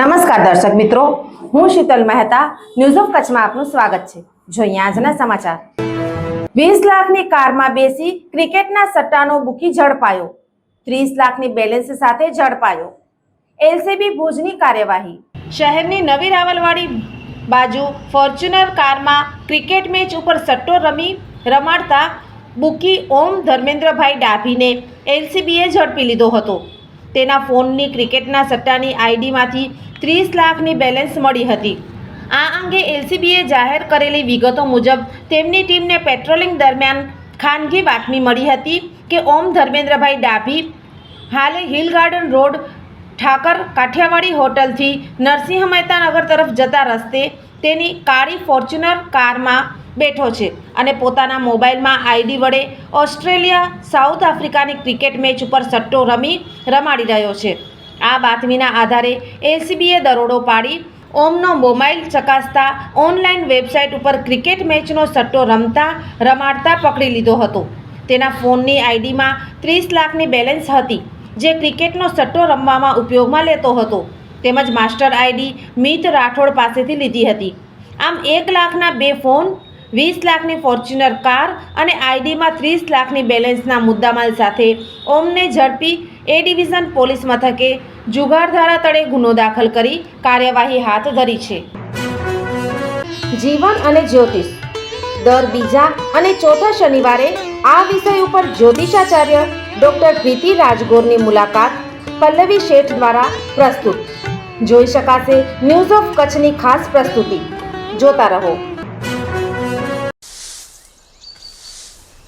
નમસ્કાર દર્શક મિત્રો, હું શીતલ મહેતા ન્યૂઝ ઓફ કચ્છમાં આપનું સ્વાગત છે. જોઈએ આજના સમાચાર. વીસ લાખની કારમાં બેસી ક્રિકેટના સટ્ટાનો બુકી ઝડપાયો. ત્રીસ લાખની બેલેન્સ સાથે ઝડપાયો. એલસીબી ભુજની કાર્યવાહી. શહેરની નવી રાવલવાડી બાજુ ફોર્ચ્યુનર કારમાં ક્રિકેટ મેચ ઉપર સટ્ટો રમી રમાડતા બુકી ઓમ ધર્મેન્દ્રભાઈ ડાભીને એલસીબીએ ઝડપી લીધો હતો. તેના ફોનની ક્રિકેટના સટ્ટાની આઈડીમાંથી ત્રીસ લાખની બેલેન્સ મળી હતી. આ અંગે એલસીબીએ જાહેર કરેલી વિગતો મુજબ તેમની ટીમને પેટ્રોલિંગ દરમિયાન ખાનગી બાતમી મળી હતી કે ઓમ ધર્મેન્દ્રભાઈ ડાભી હાલે hill garden road, Thakar Kathiyawadi હોટલથી Narsinh Mehtanagar તરફ જતા રસ્તે તેની કાળી ફોર્ચ્યુનર કારમાં બેઠો છે અને પોતાના મોબાઈલમાં આઈડી વડે ઓસ્ટ્રેલિયા, સાઉથ આફ્રિકાની ક્રિકેટ મેચ ઉપર સટ્ટો રમી, રમાડી રહ્યો છે. આ બાતમીના આધારે એલસીબીએ દરોડો પાડી, ઓમનો મોબાઈલ ચકાસતા ઓનલાઈન વેબસાઇટ ઉપર ક્રિકેટ મેચનો સટ્ટો રમતા, રમાડતા પકડી લીધો હતો. તેના ફોનની આઈડીમાં ત્રીસ લાખની બેલેન્સ હતી, જે ક્રિકેટનો સટ્ટો રમવામાં ઉપયોગમાં લેતો હતો. તેમજ માસ્ટર આઈડી મિત રાઠોડ પાસેથી લીધી હતી. આમ એક લાખના બે ફોન વીસ લાખની ફોર્ચ્યુનર કાર અને આઈડીમાં ત્રીસ લાખની બેલેન્સના મુદ્દામાલ સાથે ઓમને ઝડપી એ ડિવિઝન પોલીસ મથકે જુગારધારા તળે ગુનો દાખલ કરી કાર્યવાહી હાથ ધરી છે. જીવન અને જ્યોતિષ. દર બીજા અને ચોથા શનિવારે આ વિષય ઉપર જ્યોતિષાચાર્ય ડોક્ટર પ્રીતિ રાજગોરની મુલાકાત પલ્લવી શેઠ દ્વારા પ્રસ્તુત. જોઈ શકાશે ન્યૂઝ ઓફ કચ્છની ખાસ પ્રસ્તુતિ. જોતા રહો.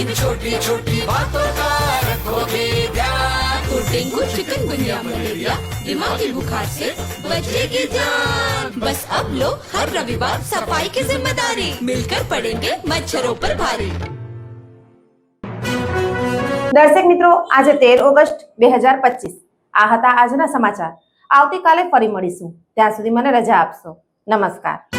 इन छोटी छोटी बातों का रखोगे ध्यान तो डेंगू चिकनगुनिया मलेरिया दिमागी बुखार से बचेगी जान बस अब लो हर रविवार सफाई की जिम्मेदारी मिलकर पड़ेंगे मच्छरों पर भारी દર્શક મિત્રો આજે તેર ઓગસ્ટ બે હજાર પચીસ આ હતા આજના સમાચાર આવતીકાલે ફરી મળીશું ત્યાં સુધી મને રજા આપશો નમસ્કાર